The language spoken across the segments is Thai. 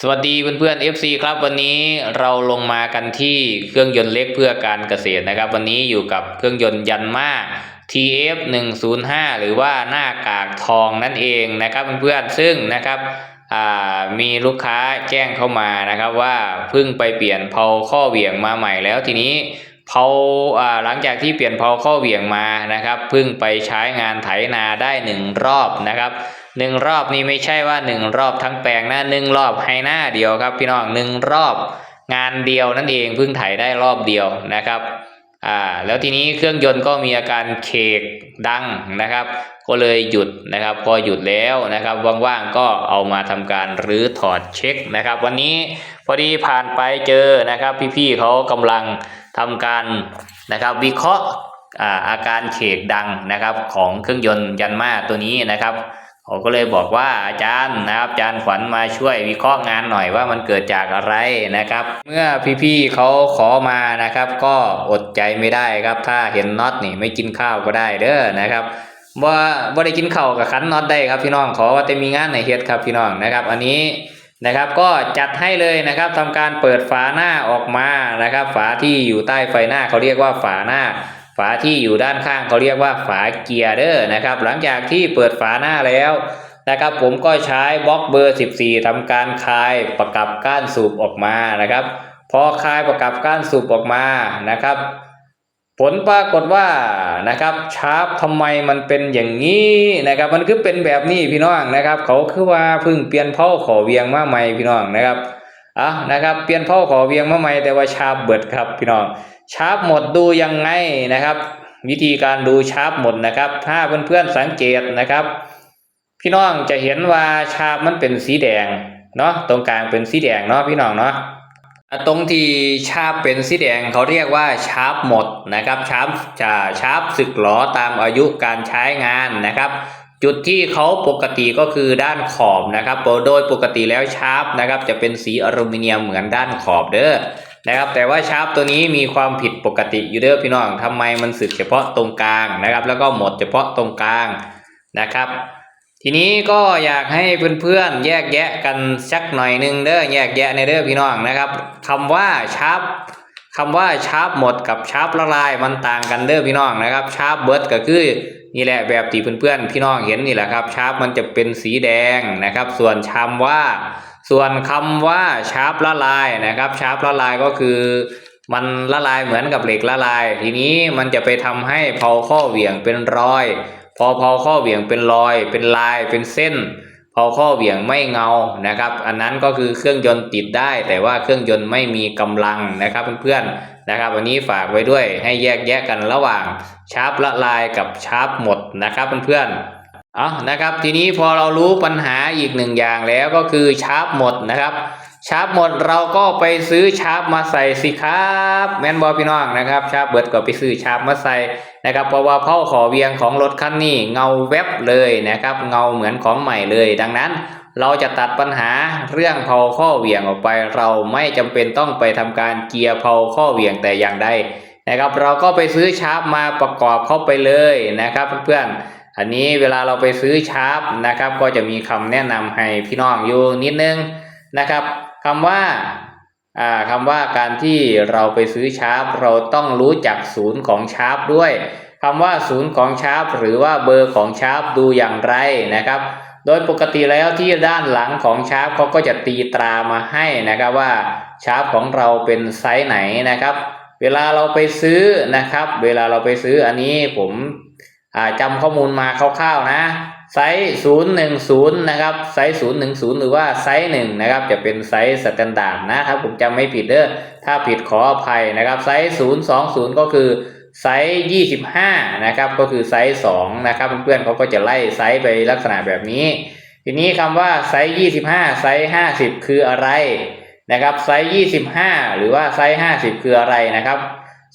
สวัสดีเพื่อนๆ FC ครับวันนี้เราลงมากันที่เครื่องยนต์เล็กเพื่อการเกษตรนะครับ วันนี้อยู่กับเครื่องยนต์ยันมา TF 105หรือว่าหน้ากากทองนั่นเองนะครับเพื่อนๆซึ่งนะครับอ่ามีลูกค้าแจ้งเข้ามานะครับว่าเพิ่งไปเปลี่ยนเพาข้อเหวี่ยงมาใหม่แล้วทีนี้เพาอ่าหลังจากที่เปลี่ยนเพาข้อเหวี่ยงมานะครับเพิ่งไปใช้งานไถนาได้หนึ่งรอบนะครับ หนึ่งรอบนี่ไม่ใช่ว่าหนึ่งรอบทั้งแปลงนะหนึ่งรอบให้หน้าเดียวครับ พี่น้องหนึ่งรอบงานเดียวนั่นเองเพิ่งไถได้รอบเดียวนะครับอ่าแล้วทีนี้เครื่องยนต์ก็มีอาการเคกดังนะครับ ก็เลยหยุดนะครับ พอหยุดแล้วนะครับว่างๆก็เอามาทำการรื้อถอดเช็คนะครับ วันนี้พอดีผ่านไปเจอนะครับ พี่ๆเขากำลังทำการนะครับ วิเคราะห์อาอาการเคกดังนะครับของเครื่องยนต์ยันมาตัวนี้นะครับ เขาก็เลยบอกว่าอาจารย์นะครับอาจารย์ขวัญมาช่วยวิเคราะห์งานหน่อยว่ามันเกิดจากอะไรนะครับ เมื่อพี่ๆเขาขอมานะครับ ก็อดใจไม่ได้ครับ ถ้าเห็นน็อตนี่ไม่กินข้าวก็ได้เด้อนะครับว่าว่ได้กินข้าวกับขันน็อตได้ครับพี่น้องขอว่าจะมีงานในเฮ็ดครับพี่น้องนะครับ อันนี้นะครับก็จัดให้เลยนะครับทำการเปิดฝาหน้าออกมานะครับ ฝาที่อยู่ใต้ไฟหน้าเขาเรียกว่าฝาหน้า ฝาที่อยู่ด้านข้างเขาเรียกว่าฝาเกียร์เด้อนะครับ หลังจากที่เปิดฝาหน้าแล้วนะครับ ผมก็ใช้บล็อกเบอร์ 14ทำการคลายประกับก้านสูบออกมานะครับ พอคลายประกับก้านสูบออกมานะครับ ผลปรากฏว่านะครับชาร์ปทำไมมันเป็นอย่างนี้นะครับ มันคือเป็นแบบนี้พี่น้องนะครับ เขาคือว่าพิ่งเปลี่ยนเผาขอเวียงมาใหม่พี่น้องนะครับ อะนะครับ เปลี่ยนเผาขอเวียงมาใหม่แต่ว่าชาร์ปเบิดครับพี่น้องชาร์ปหมดดูยังไงนะครับ วิธีการดูชาร์ปหมดนะครับ ถ้าเพื่อนๆสังเกตนะครับ พี่น้องจะเห็นว่าชาร์ปมันเป็นสีแดงเนาะตรงกลางเป็นสีแดงเนาะพี่น้องเนาะอะตรงที่ชาร์ปเป็นสีแดงเขาเรียกว่าชาร์ปหมดนะครับชาร์ปจะชาร์ปสึกหลอตามอายุการใช้งานนะครับ จุดที่เขาปกติก็คือด้านขอบนะครับโดยปกติแล้วชาร์ปนะครับจะเป็นสีอลูมิเนียมเหมือนด้านขอบเด้อนะครับแต่ว่าชาร์ปตัวนี้มีความผิดปกติอยู่เด้อพี่น้องทำไมมันสึกเฉพาะตรงกลางนะครับ แล้วก็หมดเฉพาะตรงกลางนะครับ ทีนี้ก็อยากให้เพื่อนๆแยกแยะกันสักหน่อยหนึงเด้อแยกแยะในเด้อพี่น้องนะครับคำว่าชาร์ปคำว่าชาร์ปหมดกับชาร์ปละลายมันต่างกันเด้อพี่น้องนะครับชาร์ปเบิร์ดก็คือ นี่แหละแบบที่เพื่อนๆพี่น้องเห็นนี่แหละครับชาร์ปมันจะเป็นสีแดงนะครับ ส่วนคำว่า ส่วนคำว่าชาร์ปละลายนะครับชาร์ปละลายก็คือมันละลายเหมือนกับเหล็กละลาย ทีนี้มันจะไปทำให้เพาข้อเหวี่ยงเป็นรอย พอเพาข้อเหวี่ยงเป็นรอย เป็นลายเป็นเส้นพาข้อเหวี่ยงไม่เงานะครับ อันนั้นก็คือเครื่องยนต์ติดได้ แต่ว่าเครื่องยนต์ไม่มีกำลังนะครับเพื่อนๆ นะครับวันนี้ฝากไว้ด้วยให้แยกแยะกันระหว่างชาร์ปละลายกับชาร์ปหมดนะครับเพื่อนๆเอานะครับทีนี้พอเรารู้ปัญหาอีกหนึ่งอย่างแล้วก็คือชาร์ปหมดนะครับชาร์ปหมดเราก็ไปซื้อชาร์ปมาใส่สิครับแมนบอพี่น้องนะครับชาร์ปเบิดก็ไปซื้อชาร์ปมาใส่นะครับเพราะว่าเผาขอเวียงของรถคันนี้เงาแวบเลยนะครับเงาเหมือนของใหม่เลย ดังนั้น เราจะตัดปัญหาเรื่องเผาข้อเหวี่ยงออกไป เราไม่จำเป็นต้องไปทำการเกียร์เผาข้อเหวี่ยงแต่อย่างใดนะครับ เราก็ไปซื้อชาร์ปมาประกอบเข้าไปเลยนะครับเพื่อนๆอันนี้เวลาเราไปซื้อชาร์ปนะครับ ก็จะมีคำแนะนำให้พี่น้องอยู่นิดนึงนะครับคำว่าอ่าคำว่าการที่เราไปซื้อชาร์ปเราต้องรู้จักศูนย์ของชาร์ปด้วยคำว่าศูนย์ของชาร์ปหรือว่าเบอร์ของชาร์ปดูอย่างไรนะครับ โดยปกติแล้วที่ด้านหลังของชาร์ปเขาก็จะตีตรามาให้นะครับว่าชาร์ปของเราเป็นไซส์ไหนนะครับ เวลาเราไปซื้อนะครับ เวลาเราไปซื้ออันนี้ผมจำข้อมูลมาคร่าวๆนะไซส์ศูนย์หนึ่งศูนย์นะครับ ไซส์ศูนย์หนึ่งศูนย์หรือว่าไซส์หนึ่งนะครับ จะเป็นไซส์สแตนดาร์ดนะครับผมจำไม่ผิดเด้อถ้าผิดขออภัยนะครับ ไซส์ศูนย์สองศูนย์ก็คือ ไซส์ยี่สิบห้านะครับก็คือไซส์สองนะครับเพื่อนๆเขาก็จะไล่ไซส์ไปลักษณะแบบนี้ ทีนี้คำว่าไซส์ยี่สิบห้าไซส์ห้าสิบคืออะไรนะครับไซส์ยี่สิบห้าหรือว่าไซส์ห้าสิบคืออะไรนะครับ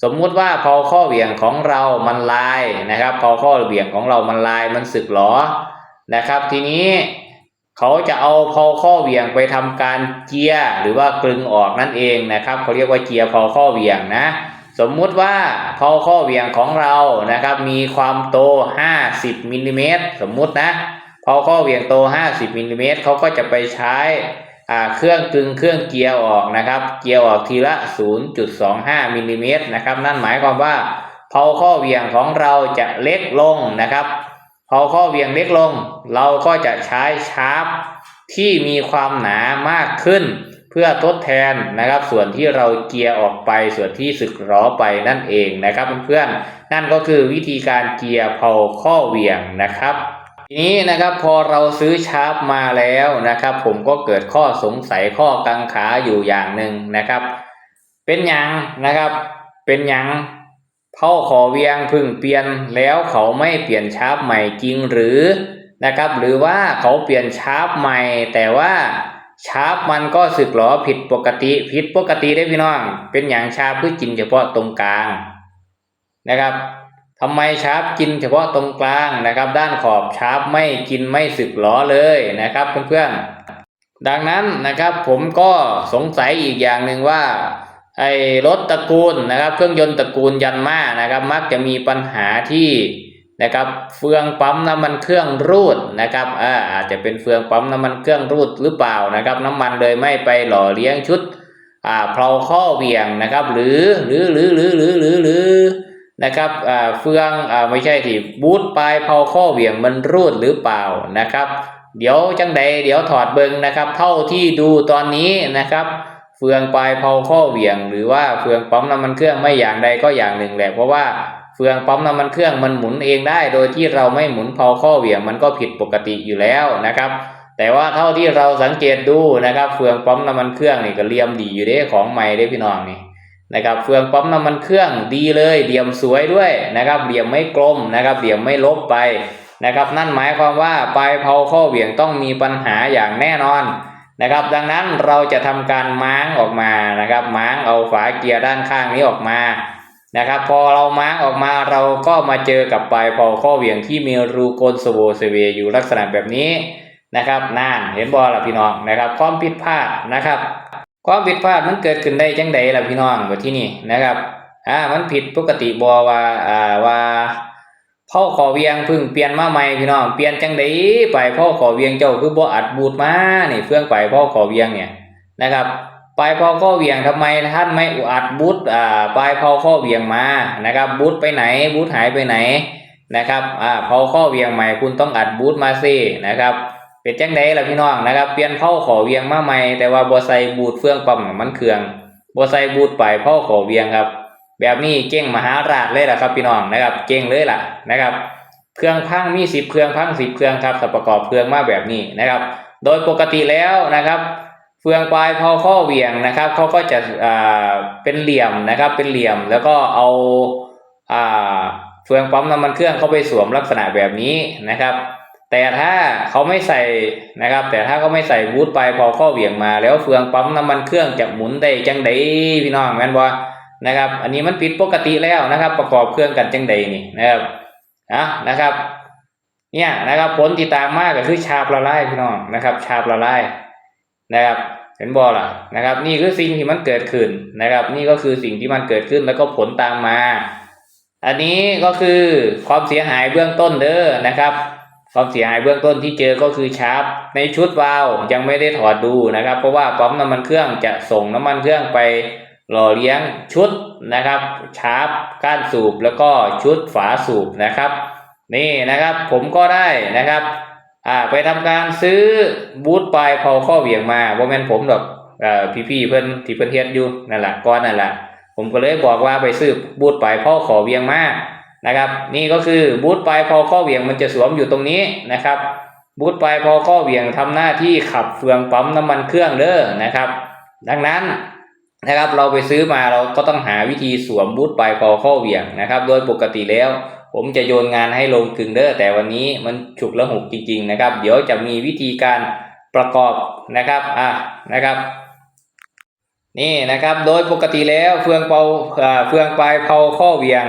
สมมุติว่าพอข้อเหวี่ยงของเรามันลายนะครับพอข้อเหวี่ยงของเรามันลายมันสึกหรอนะครับ ทีนี้เขาจะเอาพอข้อเหวี่ยงไปทำการเจียหรือว่ากลึงออกนั่นเองนะครับเขาเรียกว่าเจียพอข้อเหวี่ยงนะ สมมุติว่าพอข้อเหวี่ยงของเรานะครับ มีความโต 50มิลลิเมตรสมมุตินะพอข้อเหวี่ยงโต 50มิลลิเมตรเขาก็จะไปใช้อ่าเครื่องกึงเครื่องเกียร์ออกนะครับ เกียร์ออกทีละ 0.25มิลลิเมตรนะครับ นั่นหมายความว่าพาข้อเหวี่ยงของเราจะเล็กลงนะครับพาข้อเหวี่ยงเล็กลง เราก็จะใช้ชาร์ปที่มีความหนามากขึ้น เพื่อทดแทนนะครับส่วนที่เราเกียร์ออกไปส่วนที่สึกหรอไปนั่นเองนะครับเพื่อนๆนั่นก็คือวิธีการเกียร์เพาข้อเวียงนะครับทีนี้นะครับพอเราซื้อชาร์ปมาแล้วนะครับ ผมก็เกิดข้อสงสัยข้อกังขาอยู่อย่างหนึ่งนะครับ เป็นยังนะครับเป็นยังเผาขอเวียงพึ่งเปลี่ยนแล้วเขาไม่เปลี่ยนชาร์ปใหม่จริงหรือนะครับ หรือว่าเขาเปลี่ยนชาร์ปใหม่แต่ว่า ชาร์ปมันก็สึกหรอผิดปกติผิดปกติได้พี่น้อง เป็นอย่างชาร์ปคือกินเฉพาะตรงกลางนะครับทำไมชาร์ปกินเฉพาะตรงกลางนะครับ ด้านขอบชาร์ปไม่กินไม่สึกหรอเลยนะครับเพื่อนๆดังนั้นนะครับผมก็สงสัยอีกอย่างหนึ่งว่าไอ้รถตระกูลนะครับ เครื่องยนต์ตระกูลยันมานะครับ มักจะมีปัญหาที่ นะครับเฟืองปั๊มน้ำมันเครื่องรูดนะครับอาอาจจะเป็นเฟืองปั๊มน้ำมันเครื่องรูดหรือเปล่านะครับ น้ำมันเลยไม่ไปหล่อเลี้ยงชุดอ่าเพลาข้อเหวี่ยงนะครับหรือหรือหรือหรือหรือหรือหรือนะครับอ่าเฟืองอ่าไม่ใช่ที่บูทปลายเพลาข้อเหวี่ยงมันรูดหรือเปล่านะครับ เดี๋ยวจังใดเดี๋ยวถอดเบิงนะครับ เท่าที่ดูตอนนี้นะครับเฟืองปลายเพลาข้อเหวี่ยง หรือว่าเฟืองปั๊มน้ำมันเครื่องไม่อย่างใดก็อย่างหนึ่งแหละเพราะว่า ฟืองปั๊มน้ำมันเครื่องมันหมุนเองได้ โดยที่เราไม่หมุนเพลาข้อเหวี่ยงมันก็ผิดปกติอยู่แล้วนะครับ แต่ว่าเท่าที่เราสังเกตดูนะครับ เฟืองปั๊มน้ำมันเครื่องนี่ก็เลียมดีอยู่เด้ของใหม่เด้พี่น้องนี่นะครับ เฟืองปั๊มน้ำมันเครื่องดีเลยเหลี่ยมสวยด้วยนะครับเหลี่ยมไม่กลมนะครับเหลี่ยมไม่ลบไปนะครับ นั่นหมายความว่าปลายเพลาข้อเหวี่ยงต้องมีปัญหาอย่างแน่นอนนะครับ ดังนั้นเราจะทำการม้างออกมานะครับ ม้างเอาฝาเกียร์ด้านข้างนี้ออกมา นะครับ พอเราม้าออกมาเราก็มาเจอกับปลายพอข้อเหวี่ยงที่มีรูกลสโวเซเวอยู่ลักษณะแบบนี้นะครับน่านเห็นบอล่ะพี่น้องนะครับ ความผิดพลาดนะครับ ความผิดพลาดมันเกิดขึ้นได้จังใดล่ะพี่น้องแบบที่นี่นะครับอ่ามันผิดปกติบอว่าอ่าว่าพ่อขอเวียงเพึ่งเปลี่ยนมาใหม่พี่น้องเปลี่ยนจังไดไปพ่อขอเวียงเจ้าคือบ่อัดบูดมานี่เฟื่องไปพ่อขอเวียงเนี่ยนะครับ ไปพ่อข้อเวียงทำไมท่านไม่อัดบูทอ่าไปพ่อข้อเวียงมานะครับบูทไปไหนบูทหายไปไหนนะครับอ่าพ่อข้อเวียงใหม่คุณต้องอัดบูทมาซินะครับเป็นจังไดล่ะพี่น้องนะครับเปลี่ยนพ่อขอเวียงมาใหม่แต่ว่าบ่ใส่บูทเฟื่องปั๊มมันเครืองบ่ใส่บูทไปพ่อขอเวียงครับ แบบนี้เก่งมหาราชเลยล่ะครับพี่น้องนะครับเก่งเลยล่ะนะครับเครื่องพังมีสิบเครื่องพังสิบเครื่องครับแต่ประกอบเครื่องมาแบบนี้นะครับ โดยปกติแล้วนะครับ เฟืองปลายพอข้อเหวี่ยงนะครับเขาก็จะเป็นเหลี่ยมนะครับ เป็นเหลี่ยมแล้วก็เอาเฟืองปั๊มน้ำมันเครื่องเข้าไปสวมลักษณะแบบนี้นะครับ แต่ถ้าเขาไม่ใส่นะครับ แต่ถ้าเขาไม่ใส่วูดปลายพอข้อเหวี่ยงมา แล้วเฟืองปั๊มน้ำมันเครื่องจะหมุนได้จังไดพี่น้องแม่นบ่นะครับ อันนี้มันผิดปกติแล้วนะครับ ประกอบเครื่องกันจังใดนี่นะครับอะนะครับเนี่ยนะครับผลที่ตามมากก็คือชาบละลายพี่น้องนะครับ ชาบละลาย นะครับเห็นบอล่ะนะครับ นี่คือสิ่งที่มันเกิดขึ้นนะครับ นี่ก็คือสิ่งที่มันเกิดขึ้นแล้วก็ผลตามมา อันนี้ก็คือความเสียหายเบื้องต้นเด้อนะครับความเสียหายเบื้องต้นที่เจอก็คือชาร์ปในชุดวาล์วยังไม่ได้ถอดดูนะครับ เพราะว่าปั๊มน้ำมันเครื่องจะส่งน้ำมันเครื่องไปหล่อเลี้ยงชุดนะครับชาร์ปก้านสูบแล้วก็ชุดฝาสูบนะครับ นี่นะครับผมก็ได้นะครับ อ่า ไปทำการซื้อบูทปลายพอข้อเหวี่ยงมาบ่แม่นผมดอกเอ่อพี่ๆเพิ่อนที่เพิ่อนเฮ็ดอยู่นั่นแหละก้อนนั่นแหละผมก็เลยบอกว่าไปซื้อบูทปลายพ่อขอเวี่ยงมานะครับ นี่ก็คือบูทปลายพอข้อเหวี่ยงมันจะสวมอยู่ตรงนี้นะครับบูทปลายพอข้อเหวี่ยงทำหน้าที่ขับเฟืองปั๊มน้ำมันเครื่องเด้อนะครับ ดังนั้นนะครับเราไปซื้อมาเราก็ต้องหาวิธีสวมบูทปลายพอข้อเหวี่ยงนะครับ โดยปกติแล้ว ผมจะโยนงานให้ลงกึ่งเด้อแต่วันนี้มันฉุกละหุกจริง ๆ นะครับ เดี๋ยวจะมีวิธีการประกอบนะครับอะนะครับ นี่นะครับโดยปกติแล้วเฟืองเปาอ่าเฟืองปลายเผาข้อเวียง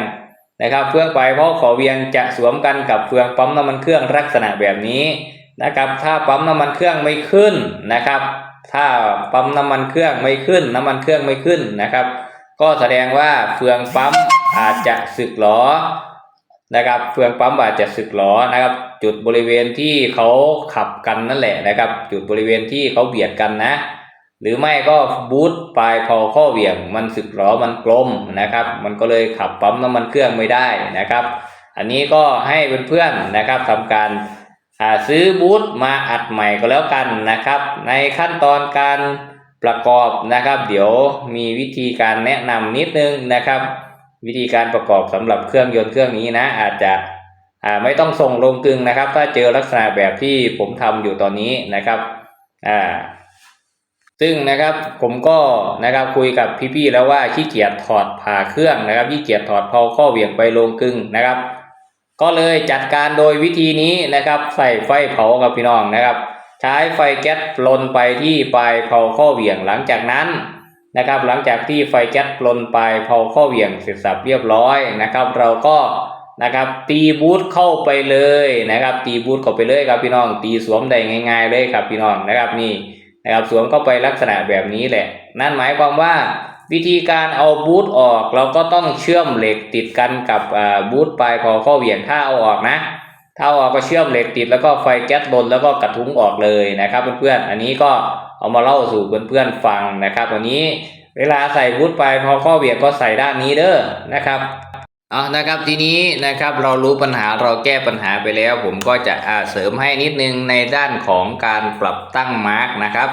นะครับเฟืองปลายเผาข้อเวียงจะสวมกันกับเฟืองปั๊มน้ำมันเครื่องลักษณะแบบนี้นะครับ ถ้าปั๊มน้ำมันเครื่องไม่ขึ้นนะครับ ถ้าปั๊มน้ำมันเครื่องไม่ขึ้น น้ำมันเครื่องไม่ขึ้นนะครับ ก็แสดงว่าเฟืองปั๊มอาจจะสึกหรอ นะครับเฟืองปั๊มอาดเจจะสึกหรอนะครับ จุดบริเวณที่เขาขับกันนั่นแหละนะครับ จุดบริเวณที่เขาเบียดกันนะ หรือไม่ก็บูทปลายพอข้อเหวี่ยง มันสึกหรอมันกลมนะครับ มันก็เลยขับปั๊มน้ำมันเครื่องไม่ได้นะครับ อันนี้ก็ให้เพื่อนๆนะครับทำการาซื้อบูทมาอัดใหม่ก็แล้วกันนะครับ ในขั้นตอนการประกอบนะครับ เดี๋ยวมีวิธีการแนะนำนิดนึงนะครับ วิธีการประกอบสำหรับเครื่องยนต์เครื่องนี้นะ อาจจะไม่ต้องส่งลงกึงนะครับ ถ้าเจอลักษณะแบบที่ผมทำอยู่ตอนนี้นะครับอ่าซึ่งนะครับผมก็นะครับคุยกับพี่ๆแล้วว่าขี้เกียจถอดผ่าเครื่องนะครับขี้เกียจถอดเพาข้อเหวี่ยงไปลงกึ่งนะครับ ก็เลยจัดการโดยวิธีนี้นะครับ ใส่ไฟเผากับพี่น้องนะครับ ใช้ไฟแก๊สลนไปที่ปลายเผาข้อเหวี่ยงหลังจากนั้น นะครับ หลังจากที่ไฟแก๊สลนไปเผาข้อเหวี่ยงเสร็จสับเรียบร้อยนะครับ เราก็นะครับตีบูทเข้าไปเลยนะครับ ตีบูทเข้าไปเลยครับพี่น้อง ตีสวมได้ง่าย ๆ เลยครับพี่น้องนะครับนี่นะครับสวมเข้าไปลักษณะแบบนี้แหละ นั่นหมายความว่าวิธีการเอาบูทออกเราก็ต้องเชื่อมเหล็กติดกันกับบูทปลายพอข้อเหวี่ยงถ้าเอาออกนะถ้าเอาออกก็เชื่อมเหล็กติดแล้วก็ไฟแก๊สลนแล้วก็กระทุ้งออกเลยนะครับเพื่อนๆอันนี้ก็ เอามาเล่าสู่เพื่อนๆฟังนะครับ วันนี้เวลาใส่บูทปพอข้อเหวี่ยงก็ใส่ด้านนี้เด้อนะครับเอานะครับทีนี้นะครับเรารู้ปัญหาเราแก้ปัญหาไปแล้ว ผมก็จะอาเสริมให้นิดนึงในด้านของการปรับตั้งมาร์กนะครับ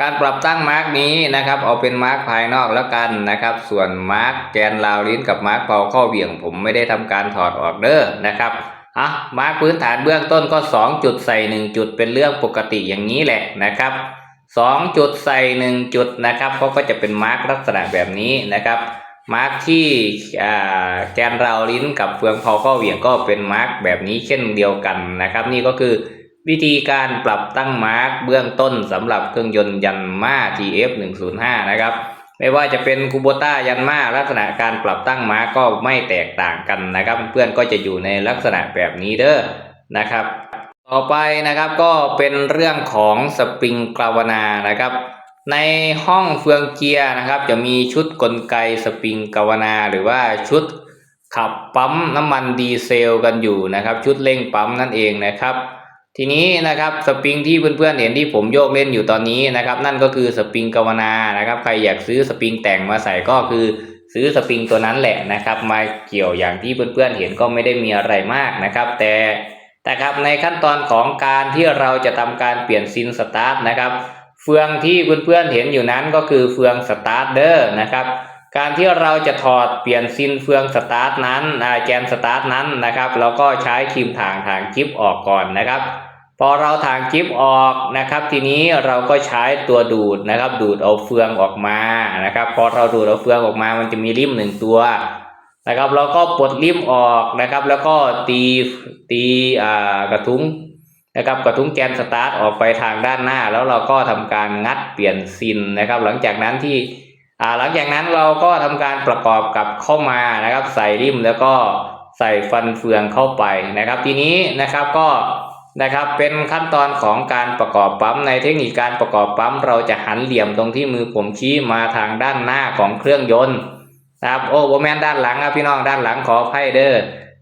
การปรับตั้งมาร์กนี้นะครับ เอาเป็นมาร์กภายนอกแล้วกันนะครับ ส่วนมาร์กแกนราวลิ้นกับมาร์กเป่าข้อเหวี่ยง ผมไม่ได้ทำการถอดออกเด้อนะครับอะมาร์กพื้นฐานเบื้องต้นก็ 2 จุดใส่ 1 จุดเป็นเรื่องปกติอย่างนี้แหละนะครับ 2จุดใส่1จุดนะครับเขาก็จะเป็นมาร์กลักษณะแบบนี้นะครับ มาร์กที่แกนราลิ้นกับเฟืองเผาข้อเหวี่ยงก็เป็นมาร์กแบบนี้เช่นเดียวกันนะครับ นี่ก็คือวิธีการปรับตั้งมาร์กเบื้องต้นสำหรับเครื่องยนต์ยันมา TF 105นะครับ ไม่ว่าจะเป็นคูโบต้ายันมาลักษณะการปรับตั้งมาร์กก็ไม่แตกต่างกันนะครับ เพื่อนก็จะอยู่ในลักษณะแบบนี้เด้อนะครับ ต่อไปนะครับก็เป็นเรื่องของสปริงกราวนานะครับ ในห้องเฟืองเกียร์นะครับ จะมีชุดกลไกสปริงกาวนา หรือว่าชุดขับปั๊มน้ำมันดีเซลกันอยู่นะครับ ชุดเร่งปั๊มนั่นเองนะครับ ทีนี้นะครับสปริงที่เพื่อนๆเห็นที่ผมโยกเล่นอยู่ตอนนี้นะครับ นั่นก็คือสปริงกาวนานะครับ ใครอยากซื้อสปริงแต่งมาใส่ก็คือซื้อสปริงตัวนั้นแหละนะครับ มาเกี่ยวอย่างที่เพื่อนๆเห็นก็ไม่ได้มีอะไรมากนะครับ แต่ แต่ครับในขั้นตอนของการที่เราจะทำการเปลี่ยนซินสตาร์ทนะครับเฟืองที่เพื่อนๆเห็นอยู่นั้นก็คือเฟืองสตาร์ทเดอร์นะครับการที่เราจะถอดเปลี่ยนซินเฟืองสตาร์ทนั้นแกนสตาร์ทนั้นนะครับเราก็ใช้ครีมถางถางจิ๊บออกก่อนนะครับ พอเราถางจิ๊บออกนะครับ ทีนี้เราก็ใช้ตัวดูดนะครับ ดูดเอาเฟืองออกมานะครับ พอเราดูดเอาเฟืองออกมามันจะมีริมหนึ่งตัว นะครับเราก็ปลดริมออกนะครับ แล้วก็ตีตีอ่ากระทุ้งนะครับกระทุ้งแกนสตาร์ทออกไปทางด้านหน้า แล้วเราก็ทำการงัดเปลี่ยนซินนะครับ หลังจากนั้นที่อ่าหลังจากนั้นเราก็ทำการประกอบกับเข้ามานะครับ ใส่ริมแล้วก็ใส่ฟันเฟืองเข้าไปนะครับ ทีนี้นะครับก็นะครับเป็นขั้นตอนของการประกอบปั๊มในเทคนิคการประกอบปั๊ม เราจะหันเหลี่ยมตรงที่มือผมชี้มาทางด้านหน้าของเครื่องยนต์ นะครับโอ้โหแมนด้านหลังครับพี่น้องด้านหลังขออภัยเด้อ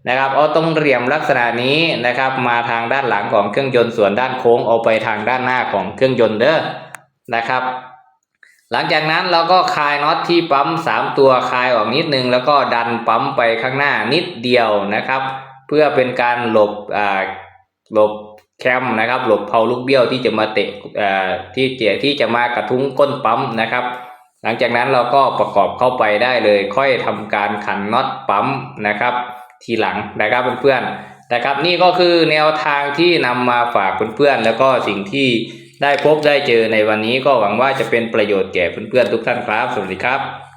นะครับเอาตรงเหลี่ยมลักษณะนี้นะครับมาทางด้านหลังของเครื่องยนต์ส่วนด้านโค้งเอาไปทางด้านหน้าของเครื่องยนต์เด้อนะครับ หลังจากนั้นเราก็คลายน็อตที่ปั๊ม 3 ตัวคลายออกนิดนึง แล้วก็ดันปั๊มไปข้างหน้านิดเดียวนะครับ เพื่อเป็นการหลบอ่าหลบแคมนะครับหลบเพาลูกเบี้ยวที่จะมาเตะอ่าที่เจียที่จะมากระทุ้งก้นปั๊มนะครับ หลังจากนั้นเราก็ประกอบเข้าไปได้เลย ค่อยทำการขันน็อตปั๊มนะครับ ทีหลังนะครับเพื่อนๆนะครับนี่ก็คือแนวทางที่นำมาฝากเพื่อนๆแล้วก็สิ่งที่ได้พบได้เจอในวันนี้ก็หวังว่าจะเป็นประโยชน์แก่เพื่อนๆทุกท่านครับ สวัสดีครับ